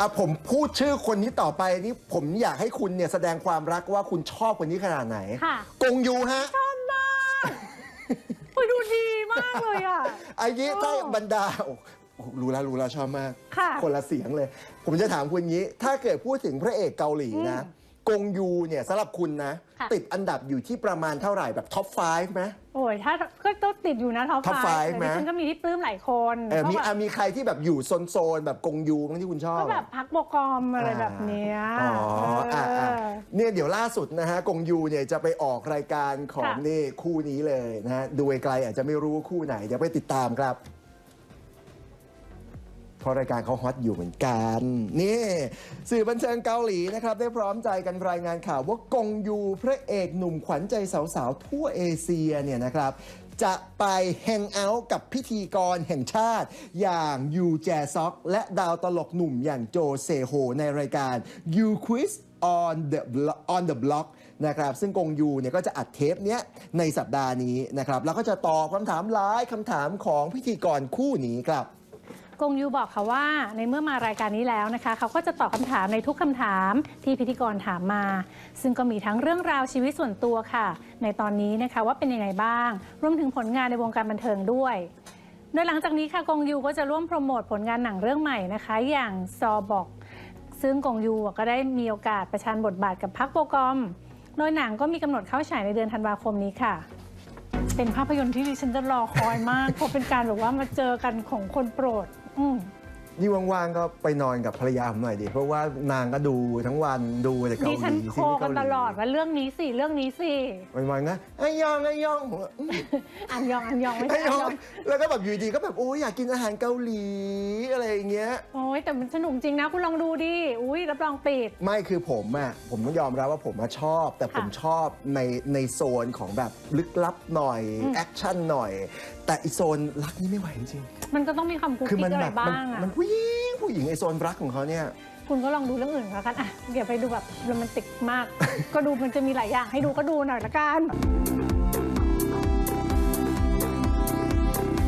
อะผมพูดชื่อคนนี้ต่อไปนี่ผมอยากให้คุณเนี่ยแสดงความรักว่าคุณชอบคนนี้ขนาดไหน ค่ะ กงยูฮะโอ้ยดูดีมากเลยอะไอ้นี้โอ้ถ้าบรรดาโอ้โอ้รู้แล้วรู้แล้วชอบมาก ค่ะ คนละเสียงเลย ผมจะถามคุณงี้ ถ้าเกิดพูดถึงพระเอกเกาหลีนะ กงยูเนี่ยสำหรับคุณนะ ค่ะ ติดอันดับอยู่ที่ประมาณเท่าไหร่แบบท็อป5ไหม โอ้ยถ้าก็ต้องติดอยู่นะท็อป Top ไฟ five ไหมแต่ดิฉันก็มีที่ปลื้มหลายคนเออมีก็แบบอะมีใครที่แบบอยู่โซนๆแบบกงยูบ้างที่คุณชอบก็แบบพักโบกอมอะไรแบบเนี้ยอ๋ออะอะเออเนี่ยเดี๋ยวล่าสุดนะฮะกงยูเนี่ยจะไปออกรายการของค่ะ นี่คู่นี้เลยนะฮะดูไกลๆอาจจะไม่รู้คู่ไหนเดี๋ยวไปติดตามครับ เพราะรายการเขาฮอตอยู่เหมือนกัน นี่สื่อบันเทิงเกาหลีนะครับ ได้พร้อมใจกันรายงานข่าวว่ากงยูพระเอกหนุ่มขวัญใจสาวๆ ทั่วเอเชียเนี่ยนะครับจะไปแฮงเอาท์กับพิธีกรแห่งชาติ อย่างยูแจซอก และดาวตลกหนุ่มอย่างโจเซโฮ ในรายการ You Quiz on the Blo- on the Block นะครับซึ่งกงยูเนี่ยก็จะอัดเทปเนี้ยในสัปดาห์นี้นะครับแล้วก็จะตอบคำถามหลายคำถามของพิธีกรคู่นี้ครับ กงยูบอกค่ะว่า ในเมื่อมารายการนี้แล้วนะคะ เขาก็จะตอบคำถามในทุกคำถามที่พิธีกรถามมา ซึ่งก็มีทั้งเรื่องราวชีวิตส่วนตัวค่ะ ในตอนนี้นะคะว่าเป็นยังไงบ้าง รวมถึงผลงานในวงการบันเทิงด้วยโดยหลังจากนี้ค่ะกงยูก็จะร่วมโปรโมทผลงานหนังเรื่องใหม่นะคะ อย่างซอบอก ซึ่งกงยูก็ได้มีโอกาสประชันบทบาทกับพักโปรกอม โดยหนังก็มีกำหนดเข้าฉายในเดือนธันวาคมนี้ค่ะ เป็นภาพยนตร์ที่ดิฉันจะรอคอยมาก เพราะเป็นการแบบว่ามาเจอกันของคนโปรด อืม นี่ว่างๆก็ไปนอนกับภรรยาผมหน่อยดิ เพราะว่านางก็ดูทั้งวันดูแต่เกาหดิลีฉันโคซีรีส์กันเาหตลอดว่าเรื่องนี้สิ เรื่องนี้สิ วันๆนะไอยองไอยองผมว่าอืมอันยองอันยองไม่ไอใช่อัยนอยองงแล้วก็แบบอยู่ดีก็แบบโอ้ยอยากกินอาหารเกาหลีอะไรอย่างเงี้ย โอ้ยแต่มันสนุกจริงนะ คุณลองดูดิ อุ้ยรับรองติด ไม่คือผมอะผมต้องยอมรับว่าผมอะชอบ แต่ผมค่ะชอบในในโซนของแบบลึกลับหน่อยอืมแอคชั่นหน่อย แต่อีโซนรักนี่ไม่ไหวจริง มันก็ต้องมีความกุ๊กๆคือกิ๊มันกอะแบไรบบ้ามันงอะ มันผู้หญิงผู้หญิงไอโซนรักของเขาเนี่ย คุณก็ลองดูเรื่องอื่นแล้วกันอะเดี๋ยวไปดูแบบโรแมนติกมาก ก็ดูมันจะมีหลายอย่างให้ดูก็ดูหน่อยละกัน